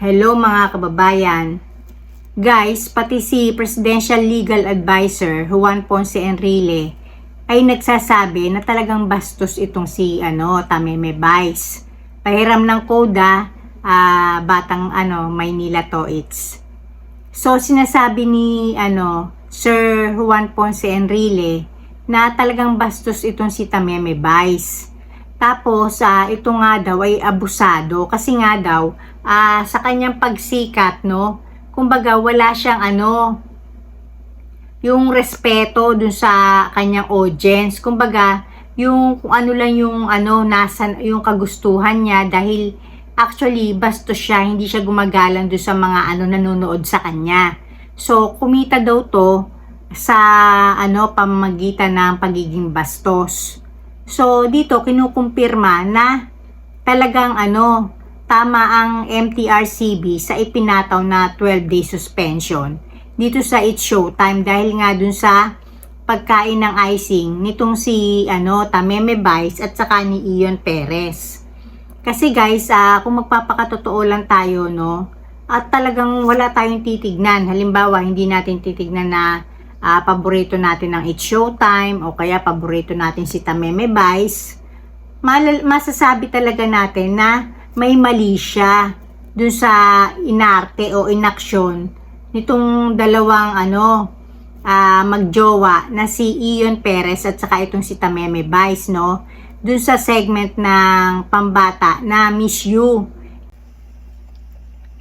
Hello mga kababayan. Guys, pati si Presidential Legal Advisor Juan Ponce Enrile ay nagsasabi na talagang bastos itong si ano, Tameme Vice. Pahiram ng koda, ah, batang ano, Maynila Toits. So sinasabi ni ano, Sir Juan Ponce Enrile na talagang bastos itong si Tameme Vice. Tapos, ah, ito nga daw ay abusado kasi nga daw ah, sa kanyang pagsikat, no? Kumbaga, wala siyang ano, yung respeto dun sa kanyang audience. Kumbaga, yung kung ano lang yung ano, nasa, yung kagustuhan niya dahil actually, bastos siya, hindi siya gumagalang dun sa mga ano, nanonood sa kanya. So, kumita daw to sa ano, pamamagitan ng pagiging bastos. So, dito kinukumpirma na talagang ano, tama ang MTRCB sa ipinataw na 12-day suspension dito sa It's Showtime dahil nga dun sa pagkain ng icing nitong si ano, Tameme Vice at saka ni Ion Perez. Kasi guys, ah, kung magpapakatotoo lang tayo, no, at talagang wala tayong titignan. Halimbawa, hindi natin titignan na ah, paborito natin ng It's Showtime o kaya paborito natin si Tameme Vice, malal- masasabi talaga natin na may mali siya dun sa inarte o inaksyon nitong dalawang ano ah, magjowa na si Ion Perez at saka itong si Tameme Vice no? Dun sa segment ng pambata na Miss You.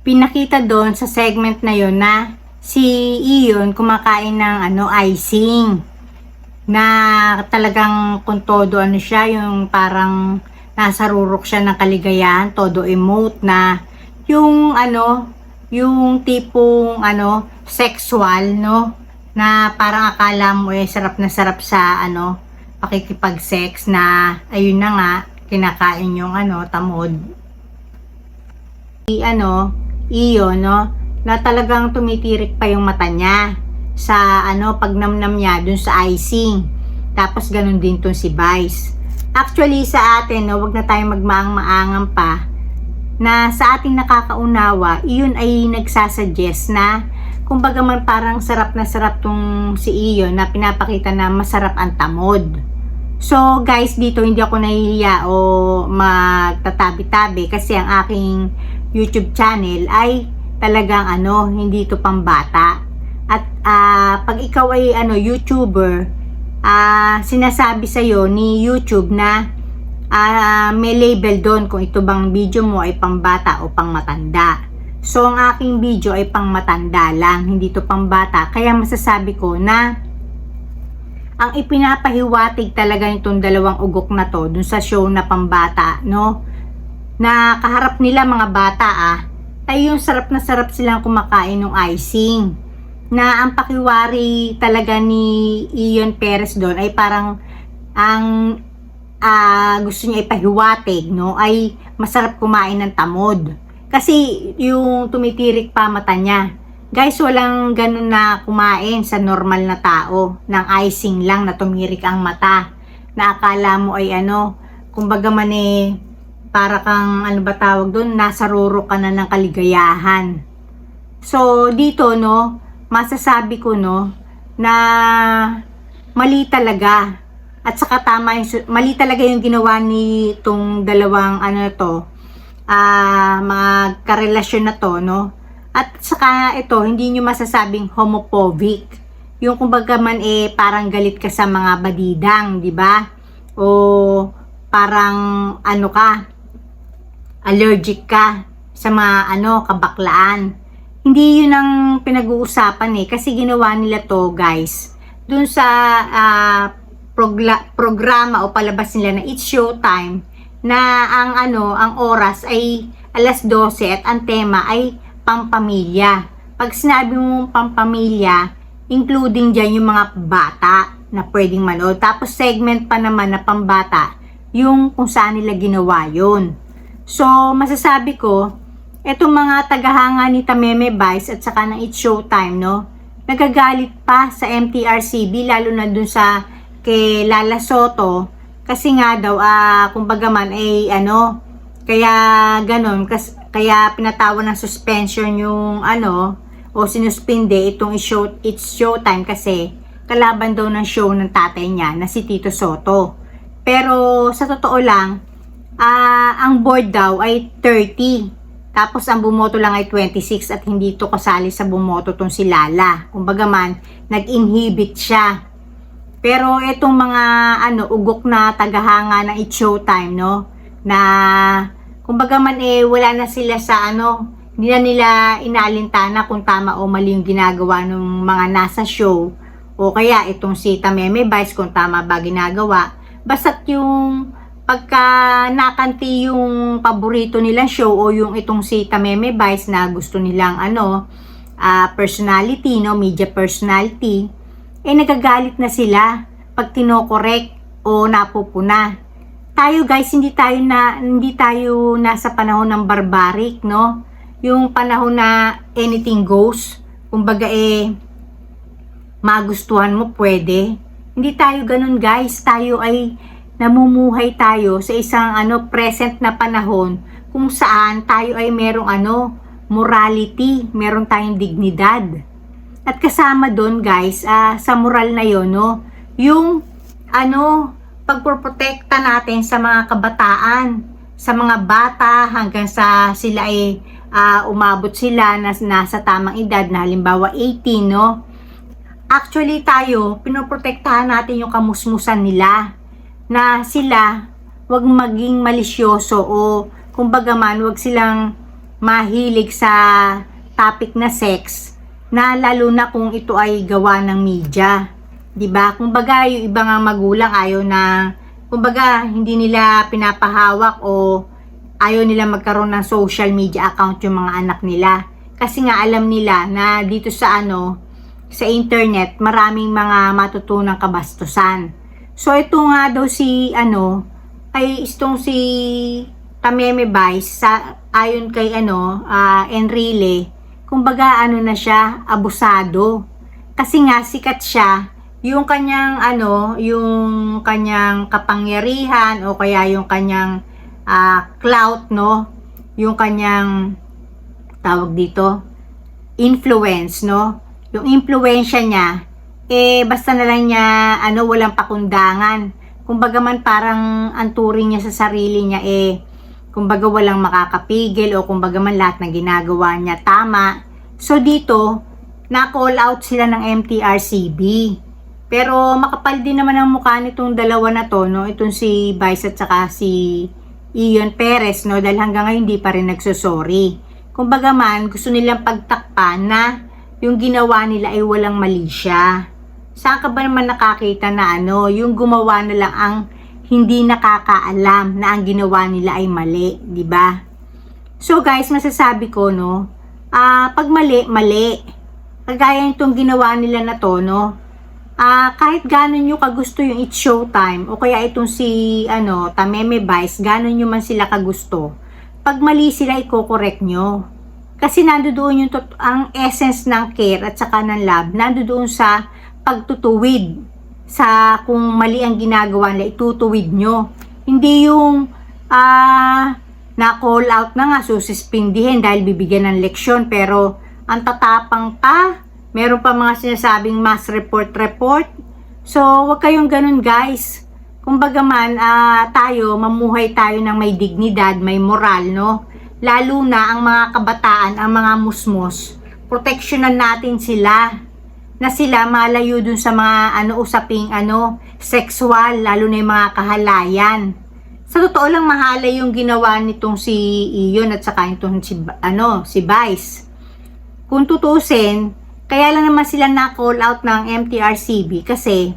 Pinakita doon sa segment na yon na si Ion kumakain ng ano icing. Na talagang kung todo ano siya yung parang nasa rurok siya ng kaligayahan todo emote na. Yung ano yung tipong ano sexual no? Na parang akala mo eh sarap na sarap sa ano pakikipag-sex na ayun na nga kinakain yung ano tamod. I ano iyo no? Na talagang tumitirik pa yung mata niya sa ano pagnamnam niya dun sa icing. Tapos ganun din tong si Vice actually sa atin no wag na tayong magmaang-maangan pa na sa ating nakakaunawa iyon ay nagsasuggest na kumbaga man parang sarap na sarap tong si Iyon na pinapakita na masarap ang tamod So guys, dito hindi ako nahihiya o magtatabi-tabi kasi ang aking YouTube channel ay talagang ano, hindi to pambata. At ah, pag ikaw ay ano YouTuber, ah sinasabi sa ni YouTube na ah, may label doon kung ito bang video mo ay pambata o pangmatanda. So ang aking video ay pangmatanda lang, hindi to pambata. Kaya masasabi ko na ang ipinapahiwatig talaga nitong dalawang ugok na to dun sa show na pambata, no? Na kaharap nila mga bata ah, ay yung sarap na sarap silang kumakain ng icing. Na ang pakiwari talaga ni Ion Perez doon ay parang ang ah, gusto niya ipahiwatig, no? Ay masarap kumain ng tamod. Kasi yung tumitirik pa mata niya, Guys, walang ganun na kumain sa normal na tao ng icing lang na tumirik ang mata. Na akala mo ay ano, kumbaga man eh, para kang ano ba tawag doon, nasa ruro ka na ng kaligayahan. So, dito no, masasabi ko no, na mali talaga. At saka tama yung, mali talaga yung ginawa ni itong dalawang ano to, ah, mga karelasyon na to, no, at saka ito, hindi nyo masasabing homophobic. Yung kumbaga man eh parang galit ka sa mga badidang, di ba? O parang ano ka, allergic ka sa mga ano, kabaklaan. Hindi yun ang pinag-uusapan eh kasi ginawa nila to guys. Dun sa progla- programa o palabas nila na It's Showtime na ang ano, ang oras ay alas 12 at ang tema ay pampamilya. Pag sinabi mo pampamilya, including dyan yung mga bata na pwedeng manood. Tapos segment pa naman na pambata, yung kung saan nila ginawa yun. So, masasabi ko, etong mga tagahanga ni Tameme Vice at saka ng It's Showtime, no? Nagagalit pa sa MTRCB, lalo na dun sa kay Lala Soto, kasi nga daw, ah, kumbaga man, eh, ano, kaya ganon, kas, kaya pinatawan ng suspension yung ano o sinuspinde itong show it's showtime kasi kalaban daw ng show ng tatay niya na si Tito Soto. Pero sa totoo lang, ah ang board daw ay 30. Tapos ang bumoto lang ay 26 at hindi to kasali sa bumoto tong si Lala. Kumbaga man, nag-inhibit siya. Pero itong mga ano ugok na tagahanga ng It's Showtime no na kumbaga man eh wala na sila sa ano hindi na nila inaalintana kung tama o mali yung ginagawa ng mga nasa show o kaya itong si Tameme Vice kung tama ba ginagawa basta't yung pagka nakanti yung paborito nilang show o yung itong si Tameme Vice na gusto nilang ano ah, personality no media personality eh nagagalit na sila pag tinokorek o napupuna. Tayo guys, hindi tayo na hindi tayo nasa panahon ng barbaric, no? Yung panahon na anything goes. Kumbaga eh magustuhan mo pwede. Hindi tayo ganun guys. Tayo ay namumuhay tayo sa isang ano present na panahon kung saan tayo ay merong ano morality, meron tayong dignidad. At kasama doon guys, ah, sa moral na yon no, yung ano, pagproprotekta natin sa mga kabataan, sa mga bata hanggang sa sila ay ah, umabot sila na nasa tamang edad na halimbawa 18, no? Actually tayo, pinoprotektahan natin yung kamusmusan nila na sila wag maging malisyoso o kumbaga man wag silang mahilig sa topic na sex na lalo na kung ito ay gawa ng media. 'Di ba? Kumbaga yung iba nga magulang ayaw na kumbaga hindi nila pinapahawak o ayaw nila magkaroon ng social media account yung mga anak nila. Kasi nga alam nila na dito sa ano sa internet maraming mga matutunang kabastusan. So ito nga daw si ano ay itong si Tameme Vice sa ayon kay ano ah, Enrile. Kumbaga ano na siya abusado. Kasi nga sikat siya. Yung kanyang ano yung kanyang kapangyarihan o kaya yung kanyang ah, clout no? Yung kanyang tawag dito influence no? Yung impluensya niya eh basta na lang niya ano walang pakundangan. Kumbaga man parang ang turing niya sa sarili niya eh kumbaga walang makakapigil o kumbaga man lahat ng ginagawa niya tama. So dito na call out sila ng MTRCB pero makapal din naman ang mukha nitong dalawa na to no? Itong si Vice at saka si Ion Perez no? Dahil hanggang ngayon hindi pa rin nagsosorry. Kumbaga man gusto nilang pagtakpan na yung ginawa nila ay walang mali siya. Saan ka ba naman nakakita na ano, yung gumawa na lang ang hindi nakakaalam na ang ginawa nila ay mali, di ba? So guys, masasabi ko no, ah pag mali, mali. Kagaya nitong ginawa nila na to, no, ah kahit ganon nyo kagusto yung It's Showtime o kaya itong si ano, Tameme Vice, ganon nyo man sila kagusto. Pag mali sila, iko-correct nyo. Kasi nandoon yung ang essence ng care at saka ng love, nandoon sa pagtutuwid sa kung mali ang ginagawa nila, itutuwid nyo. Hindi yung ah na-call out na nga, susispindihin dahil bibigyan ng leksyon, pero ang tatapang pa, meron pa mga sinasabing mass report-report. So, wag kayong ganun guys. Kumbaga man, ah, tayo, mamuhay tayo ng may dignidad, may moral, no? lalo na ang mga kabataan, ang mga musmos, proteksyonan natin sila na sila malayo dun sa mga ano usaping ano sexual lalo na yung mga kahalayan. Sa totoo lang mahala yung ginawa nitong si Iyon at saka itong si ano si Vice. Kung tutusin, kaya lang naman sila na call out ng MTRCB kasi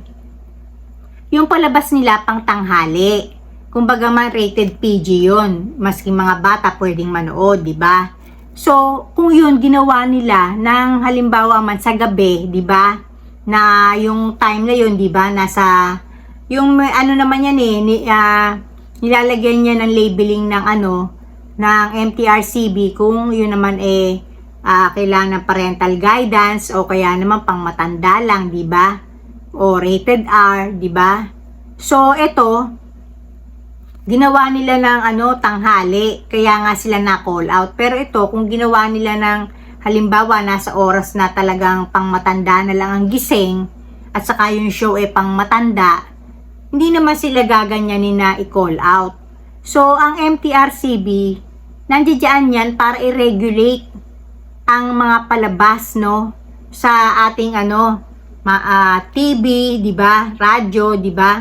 yung palabas nila pang tanghali. Kumbaga man rated PG yon maski mga bata pwedeng manood, di ba? So, kung yun ginawa nila ng halimbawa man sa gabi, di ba? Na yung time na yun, di ba? Nasa yung ano naman yan eh, ni, ah, nilalagyan niya ng labeling ng ano, ng MTRCB kung yun naman eh ah, kailangan ng parental guidance o kaya naman pang matanda lang, di ba? O rated R, di ba? So, ito, ginawa nila ng ano tanghali kaya nga sila na call out pero ito kung ginawa nila ng halimbawa nasa oras na talagang pang matanda na lang ang gising at saka yung show ay pang matanda hindi naman sila gaganyanin na i-call out so ang MTRCB nandiyan yan para i-regulate ang mga palabas no sa ating ano ma ah, TV, 'di ba? Radyo, 'di ba?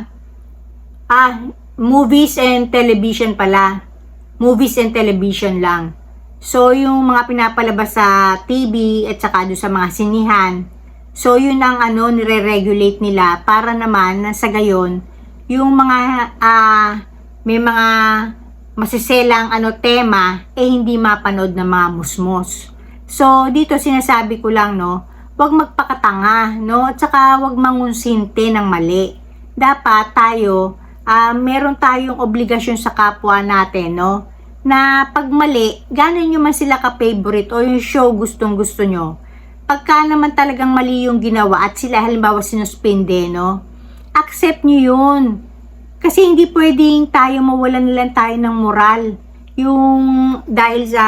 Ah, movies and television pala. Movies and television lang. So, yung mga pinapalabas sa TV at saka doon sa mga sinihan. So, yun ang ano, nire-regulate nila para naman na sa gayon, yung mga, ah, may mga masiselang ano, tema, eh hindi mapanood ng mga musmos. So, dito sinasabi ko lang, no, wag magpakatanga, no, at saka wag mangunsinte ng mali. Dapat tayo, ah, meron tayong obligasyon sa kapwa natin, no, na pag mali, gano'n nyo man sila ka-favorite o yung show gustong gusto nyo. Pagka naman talagang mali yung ginawa at sila halimbawa sinuspende, no, accept nyo yun. Kasi hindi pwedeng tayo mawalan lang tayo ng moral. Yung dahil sa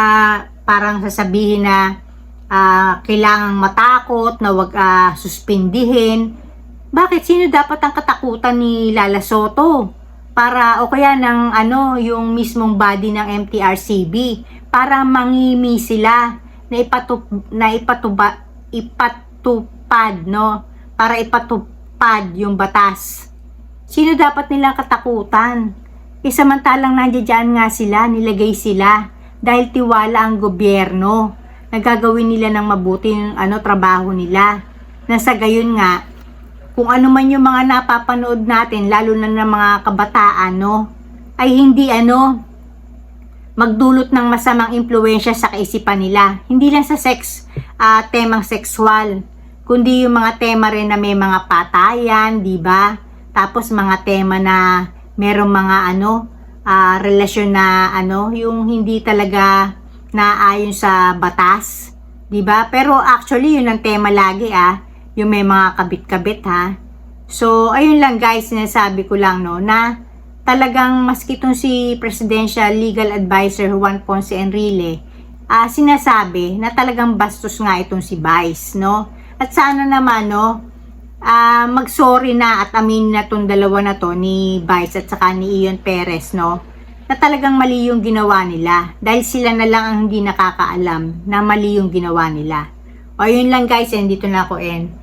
parang sasabihin na ah, kailangang matakot, na wag ah, suspindihin. Bakit? Sino dapat ang katakutan ni Lala Soto? Para, o kaya ng ano, yung mismong body ng MTRCB. Para mangimi sila na, ipatup, na ipatuba, ipatupad, no? Para ipatupad yung batas. Sino dapat nilang katakutan? E samantalang nandiyan nga sila, nilagay sila dahil tiwala ang gobyerno. Nagagawin nila ng mabuti yung ano, trabaho nila. Nasa gayon nga, kung ano man yung mga napapanood natin, lalo na ng mga kabataan, no, ay hindi ano, magdulot ng masamang impluensya sa kaisipan nila. Hindi lang sa sex, ah, temang sexual, kundi yung mga tema rin na may mga patayan, di ba? Tapos mga tema na merong mga ano, ah, relasyon na ano, yung hindi talaga naayon sa batas, 'di ba? Pero actually yun ang tema lagi ah, yung may mga kabit-kabit ha. So ayun lang guys, sinasabi ko lang no na talagang maski itong si Presidential Legal Advisor Juan Ponce Enrile, ah sinasabi na talagang bastos nga itong si Vice, no? At sana naman no, ah mag-sorry na at amin na tong dalawa na to ni Vice at saka ni Ion Perez, no? Na talagang mali yung ginawa nila. Dahil sila na lang ang hindi nakakaalam na mali yung ginawa nila. O yun lang guys, and dito na ako end.